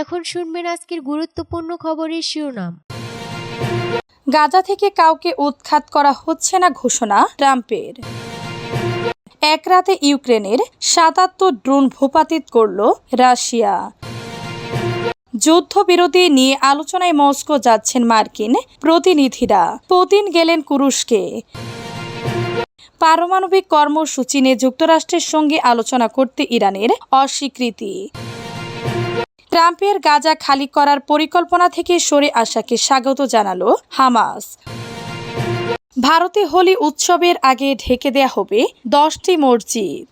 এখন শুনবেন আজকের গুরুত্বপূর্ণ খবরের শিরোনাম। গাজা থেকে কাউকে উৎখাত করা হচ্ছে না ঘোষণা ট্রাম্পের। এক রাতে ইউক্রেনের সাতাত্তর ড্রোন ভূপাতিত করল রাশিয়া। যুদ্ধবিরতি নিয়ে আলোচনায় মস্কো যাচ্ছেন মার্কিন প্রতিনিধিরা। পুতিন গেলেন কুরুশকে। পারমাণবিক কর্মসূচি নিয়ে যুক্তরাষ্ট্রের সঙ্গে আলোচনা করতে ইরানের অস্বীকৃতি। ট্রাম্পের গাজা খালি করার পরিকল্পনা থেকে সরে আসাকে স্বাগত জানাল হামাস। ভারতে হোলি উৎসবের আগে ঢেকে দেয়া হবে দশটি মসজিদ।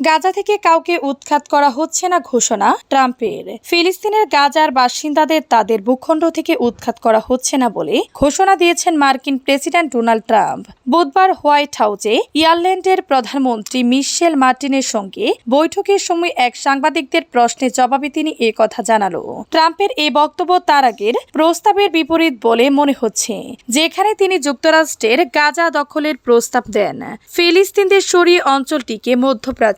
গাজা থেকে কাউকে উৎখাত করা হচ্ছে না ঘোষণা ট্রাম্পের। ফিলিস্তিনের গাজার বাসিন্দাদের তাদের ভূখণ্ড থেকে উৎখাত করা হচ্ছে না বলে ঘোষণা দিয়েছেন মার্কিন প্রেসিডেন্ট ডোনাল্ড ট্রাম্প। বুধবার হোয়াইট হাউসে ইয়ারল্যান্ডের প্রধানমন্ত্রী মিশেল মার্টিনের সঙ্গে বৈঠকের সময় এক সাংবাদিকদের প্রশ্নের জবাবে তিনি এ কথা জানালো। ট্রাম্পের এই বক্তব্য তার আগের প্রস্তাবের বিপরীত বলে মনে হচ্ছে, যেখানে তিনি যুক্তরাষ্ট্রের গাজা দখলের প্রস্তাব দেন। ফিলিস্তিনদের সরিয়ে অঞ্চলটিকে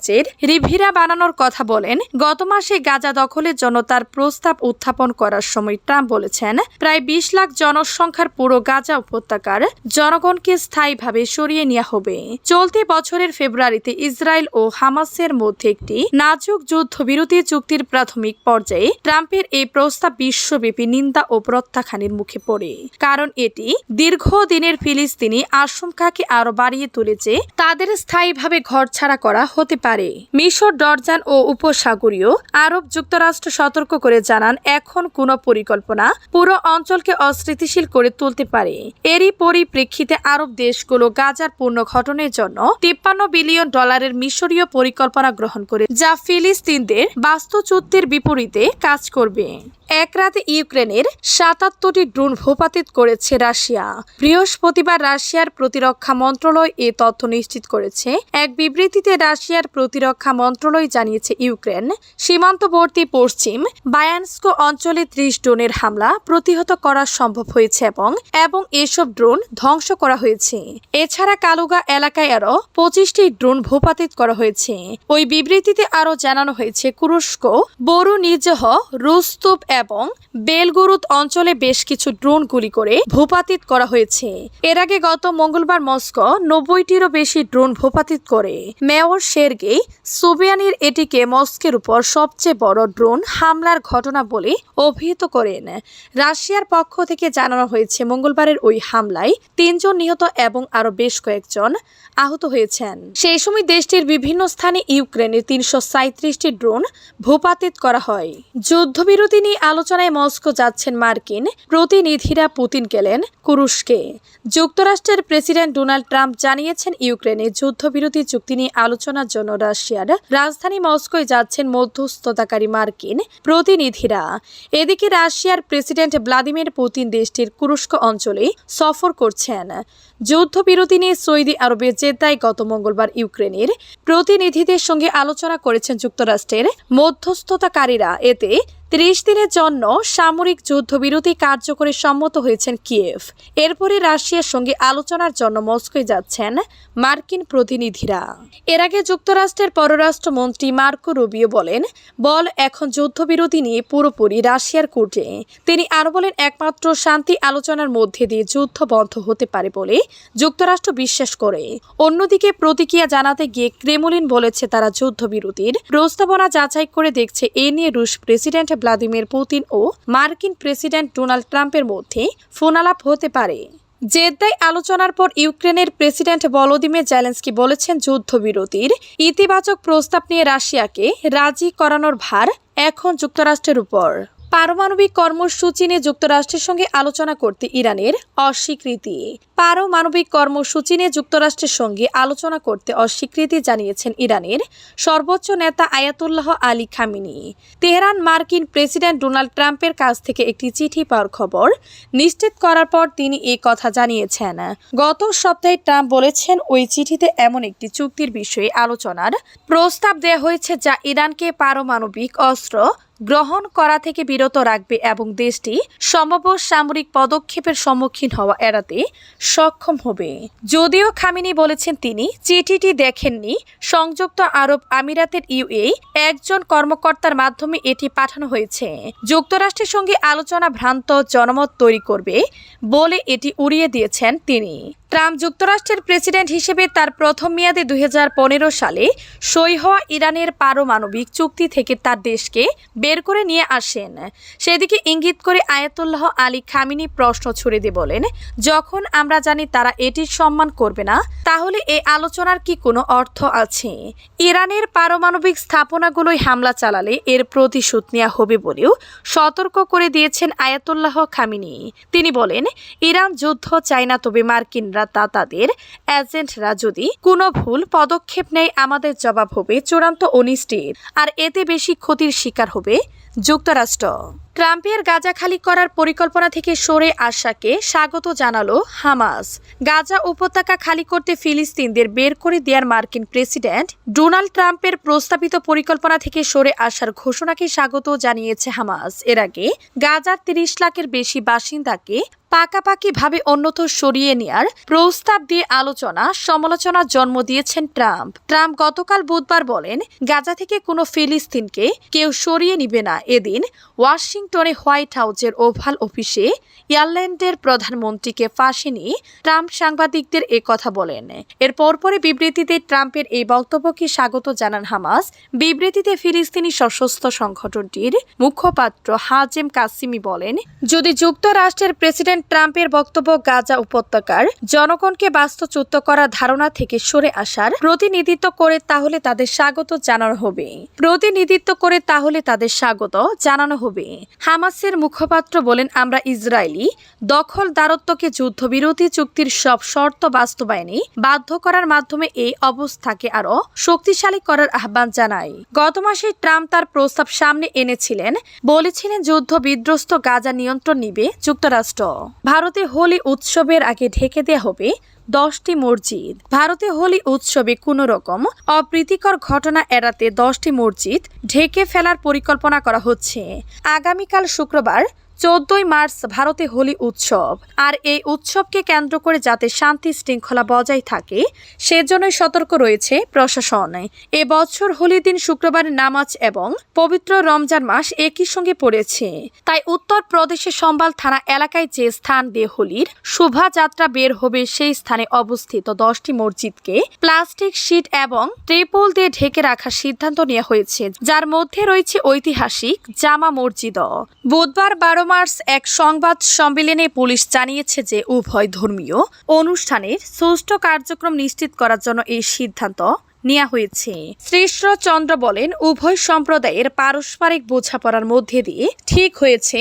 মধ্যপ্রাচ্যের রিভিরা বানানোর কথা বলেন। গত মাসে গাজা দখলের জন্য তার প্রস্তাব উত্থাপন করার সময় ট্রাম্প বলেছেন, প্রায় বিশ লাখ জনসংখ্যার পুরো গাজা উপত্যকার জনগণকে স্থায়ীভাবে সরিয়ে নেওয়া হবে। চলতি বছরের ফেব্রুয়ারিতে ইসরায়েল ও হামাসের মধ্যে একটি নাজুক যুদ্ধবিরতি চুক্তির প্রাথমিক পর্যায়ে ট্রাম্পের এই প্রস্তাব বিশ্বব্যাপী নিন্দা ও প্রত্যাখ্যানের মুখে পড়ে। কারণ এটি দীর্ঘদিনের ফিলিস্তিনি আশঙ্কাকে আরও বাড়িয়ে তুলেছে, তাদের স্থায়ীভাবে ঘরছাড়া করা হতে পারে। মিশর, ডরজান ও উপসাগরীয় আরব যুক্তরাষ্ট্র সতর্ক করে জানান, এখন কোনো পরিকল্পনা পুরো অঞ্চলকে অস্থিতিশীল করে তুলতে পারে। এরই পরিপ্রেক্ষিতে আরব দেশগুলো গাজার পূর্ণ ঘটনের জন্য তিপ্পান্ন বিলিয়ন ডলারের মিশরীয় পরিকল্পনা গ্রহণ করে, যা ফিলিস্তিনদের বাস্তুচ্যুতির বিপরীতে কাজ করবে। এক রাতে ইউক্রেনের সাতাত্তরটি ড্রোন ভূপাতিত করেছে রাশিয়া। বৃহস্পতিবার রাশিয়ার প্রতিরক্ষা মন্ত্রণালয় এ তথ্য নিশ্চিত করেছে, এক বিবৃতিতে রাশিয়ার প্রতিরক্ষা মন্ত্রণালয় জানিয়েছে ইউক্রেন, সীমান্তবর্তী পশ্চিম বায়ানস্ক অঞ্চলে ত্রিশ ড্রোনের হামলা প্রতিহত করা সম্ভব হয়েছে এবং এবং এসব ড্রোন ধ্বংস করা হয়েছে। এছাড়া কালুগা এলাকায় আরও পঁচিশটি ড্রোন ভূপাতিত করা হয়েছে। ওই বিবৃতিতে আরও জানানো হয়েছে কুরস্ক বরু নিজহ রুস্তুপ এবং বেলগুরুত অঞ্চলে বেশ কিছু ড্রোন গুলি করে ভূপাতিত করা হয়েছে। এর আগে গত মঙ্গলবার মস্কো নব্বইটিরও বেশি ড্রোন ভূপাতিত করে। মেয়র শেরগে সুবিয়ানির এটিকে মস্কের উপর সবচেয়ে বড় ড্রোন হামলার ঘটনা বলে অভিহিত করেন। রাশিয়ার পক্ষ থেকে জানানো হয়েছে, মঙ্গলবারের ওই হামলায় তিনজন নিহত এবং আরও বেশ কয়েকজন আহত হয়েছেন। সেই সময় দেশটির বিভিন্ন স্থানে ইউক্রেনের তিনশো সাঁত্রিশটি ড্রোন ভূপাতিত করা হয়। যুদ্ধবিরতি নিয়ে আলোচনায় মস্কো যাচ্ছেন মার্কিন প্রতিনিধিরা পুতিন গেলেন কুরুশকে। যুক্তরাষ্ট্রের প্রেসিডেন্ট ডোনাল্ড ট্রাম্প জানিয়েছেন ইউক্রেনে যুদ্ধবিরতি চুক্তি নিয়ে আলোচনার জন্য রাশিয়ার রাজধানী মস্কোয় যাচ্ছেন মধ্যস্থতাকারী মার্কিন প্রতিনিধিরা। এদিকে রাশিয়ার প্রেসিডেন্ট ভ্লাদিমির পুতিন দেশটির কুরুস্ক অঞ্চলে সফর করছেন। যুদ্ধবিরতি নিয়ে সৌদি আরবের জেদ্দায় গত মঙ্গলবার ইউক্রেনের প্রতিনিধিদের সঙ্গে আলোচনা করেছেন যুক্তরাষ্ট্রের মধ্যস্থতাকারীরা। এতে ত্রিশ দিনের জন্য সামরিক যুদ্ধবিরতি কার্যকরে সম্মত হয়েছেন কিয়েভ। এরপরে রাশিয়ার সঙ্গে আলোচনার জন্য মস্কোয় যাচ্ছেন মার্কিন প্রতিনিধিরা। এর আগে যুক্তরাষ্ট্রের পররাষ্ট্রমন্ত্রী মার্কো রুবিও বলেন, বল এখন যুদ্ধবিরতি নিয়ে পুরোপুরি রাশিয়ার কোর্টে। তিনি আরও বলেন, একমাত্র শান্তি আলোচনার মধ্যে দিয়ে যুদ্ধ বন্ধ হতে পারে বলে যুক্তরাষ্ট্র বিশ্বাস করে। অন্যদিকে প্রতিক্রিয়া জানাতে গিয়ে ক্রেমলিন বলেছে, তারা যুদ্ধবিরতির প্রস্তাবনা যাচাই করে দেখছে। এ নিয়ে রুশ প্রেসিডেন্ট ভ্লাদিমির পুতিন ও মার্কিন প্রেসিডেন্ট ডোনাল্ড ট্রাম্পের মধ্যে ফোনালাপ হতে পারে। জেদ্দায় আলোচনার পর ইউক্রেনের প্রেসিডেন্ট ভলোদিমির জেলেন্সকি বলেছেন যুদ্ধবিরতির ইতিবাচক প্রস্তাব নিয়ে রাশিয়াকে রাজি করানোর ভার এখন যুক্তরাষ্ট্রের উপর। পারমাণবিক কর্মসূচি নিয়ে যুক্তরাষ্ট্রের সঙ্গে আলোচনা করতে ইরানের অস্বীকৃতি। পারমাণবিক কর্মসূচি নিয়ে যুক্তরাষ্ট্রের সঙ্গে আলোচনা করতে অস্বীকৃতি জানিয়েছেন ইরানের সর্বোচ্চ নেতা আয়াতুল্লাহ আলী খামিনি। তেহরান মার্কিন প্রেসিডেন্ট ডোনাল্ড ট্রাম্পের কাছ থেকে একটি চিঠি পাওয়ার খবর নিশ্চিত করার পর তিনি এই কথা জানিয়েছেন। গত সপ্তাহে ট্রাম্প বলেছেন ওই চিঠিতে এমন একটি চুক্তির বিষয়ে আলোচনার প্রস্তাব দেওয়া হয়েছে যা ইরানকে পারমাণবিক অস্ত্র গ্রহণ করা থেকে বিরত রাখবে এবং দেশটি সম্ভাব্য সামরিক পদক্ষেপের সম্মুখীন হওয়া এড়াতে সক্ষম হবে। যদিও খামিনি বলেছেন তিনি, চিঠিটি দেখেননি। সংযুক্ত আরব আমিরাতের ইউএ একজন কর্মকর্তার মাধ্যমে এটি পাঠানো হয়েছে। যুক্তরাষ্ট্রের সঙ্গে আলোচনা ভ্রান্ত জনমত তৈরি করবে বলে এটি উড়িয়ে দিয়েছেন তিনি। ট্রাম্প যুক্তরাষ্ট্রের প্রেসিডেন্ট হিসেবে তার প্রথম মেয়াদে দুই হাজার পনেরো সালে সই হওয়া ইরানের পারমাণবিক চুক্তি থেকে তার দেশকে বের করে নিয়ে আসেন। সেদিকে ইঙ্গিত করে আয়াতুল্লাহ আলী খামিনি প্রশ্ন ছুড়ে দিয়ে বলেন, যখন আমরা জানি তারা এটির সম্মান করবে না, তাহলে এই আলোচনার কি কোনো অর্থ আছে? ইরানের পারমাণবিক স্থাপনাগুলোয় হামলা চালালে এর প্রতিশোধ নেওয়া হবে বলেও সতর্ক করে দিয়েছেন আয়াতুল্লাহ খামিনি। তিনি বলেন, ইরান যুদ্ধ চায় না তবে তা তাদের এজেন্টরা যদি কোনো ভুল পদক্ষেপ নেয়, আমাদের জবাব হবে চূড়ান্ত অনিষ্টের আর এতে বেশি ক্ষতির শিকার হবে যুক্তরাষ্ট্র। ট্রাম্পের গাজা খালি করার পরিকল্পনা থেকে সরে আসাকে স্বাগত জানালো হামাস। গাজা উপত্যকা খালি করতে ফিলিস্তিনদের বের করে দেওয়ার মার্কিন প্রেসিডেন্ট ডোনাল্ড ট্রাম্পের প্রস্তাবিত পরিকল্পনা থেকে সরে আসার ঘোষণাকে স্বাগত জানিয়েছে হামাস। এর আগে গাজার তিরিশ লাখের বেশি বাসিন্দাকে পাকাপাকিভাবে অন্যত্র সরিয়ে নেয়ার প্রস্তাব দিয়ে আলোচনা, সমালোচনার জন্ম দিয়েছেন ট্রাম্প। ট্রাম্প গতকাল বুধবার বলেন, গাজা থেকে কোনো ফিলিস্তিনকে কেউ সরিয়ে নিবে না। এদিন ওয়াশিংটনে হোয়াইট হাউসের ওভাল অফিসে ইয়ারল্যান্ডের প্রধানমন্ত্রীকে ফাঁসি নিয়ে ট্রাম্প সাংবাদিকদের এ কথা বলেন। এর পরপরই বিবৃতিতে ট্রাম্পের এই বক্তব্যকে স্বাগত জানান হামাস। বিবৃতিতে ফিলিস্তিনি সশস্ত্র সংগঠনটির মুখপাত্র হাজেম কাসিমি বলেন, যদি যুক্তরাষ্ট্রের প্রেসিডেন্ট ট্রাম্পের বক্তব্য গাজা উপত্যকার জনগণকে বাস্তুচ্যুত করার ধারণা থেকে সরে আসার প্রতিনিধিত্ব করে তাহলে তাদের স্বাগত জানানো হবে। প্রতিনিধিত্ব করে তাহলে তাদের স্বাগত জানানো হবে। হামাসের মুখপাত্র বলেন, আমরা ইসরায়েলি দখলদারত্বকে যুদ্ধবিরোধী চুক্তির সব শর্ত বাস্তবায়নে বাধ্য করার মাধ্যমে এই অবস্থাকে আরও শক্তিশালী করার আহ্বান জানাই। গত মাসে ট্রাম্প তার প্রস্তাব সামনে এনেছিলেন, বলেছিলেন যুদ্ধ বিধ্বস্ত গাজা নিয়ন্ত্রণ নিবে যুক্তরাষ্ট্র। ভারতে হোলি উৎসবের আগে ঢেকে দেয়া হবে দশটি মসজিদ। ভারতে হোলি উৎসবে কোনো রকম অপ্রীতিকর ঘটনা এড়াতে দশটি মসজিদ ঢেকে ফেলার পরিকল্পনা করা হচ্ছে। আগামীকাল শুক্রবার চোদ্দই মার্চ ভারতে হোলি উৎসব। আর এই উৎসবকে কেন্দ্র করে যাতে শান্তি শৃঙ্খলা বজায় থাকে, সেজন্যই সতর্ক রয়েছে প্রশাসন। এবছর হোলির দিন শুক্রবারের নামাজ এবং পবিত্র রমজান মাস একই সঙ্গে পড়েছে। তাই উত্তর প্রদেশের সম্বাল থানা এলাকায় যে স্থান দিয়ে হোলির শোভাযাত্রা বের হবে, সেই স্থানে অবস্থিত দশটি মসজিদকে প্লাস্টিক শিট এবং ট্রিপল দিয়ে ঢেকে রাখার সিদ্ধান্ত নেওয়া হয়েছে। যার মধ্যে রয়েছে ঐতিহাসিক জামা মসজিদ বুধবার বারো মার্চ এক সংবাদ সম্মেলনে পুলিশ জানিয়েছে যে উভয় ধর্মীয় অনুষ্ঠানের সুষ্ঠু কার্যক্রম নিশ্চিত করার জন্য এই সিদ্ধান্ত নেওয়া হয়েছে। শ্রীশ্রচন্দ্র বলেন, উভয় সম্প্রদায়ের পারস্পরিক বোঝাপড়ার মধ্যে দিয়ে ঠিক হয়েছে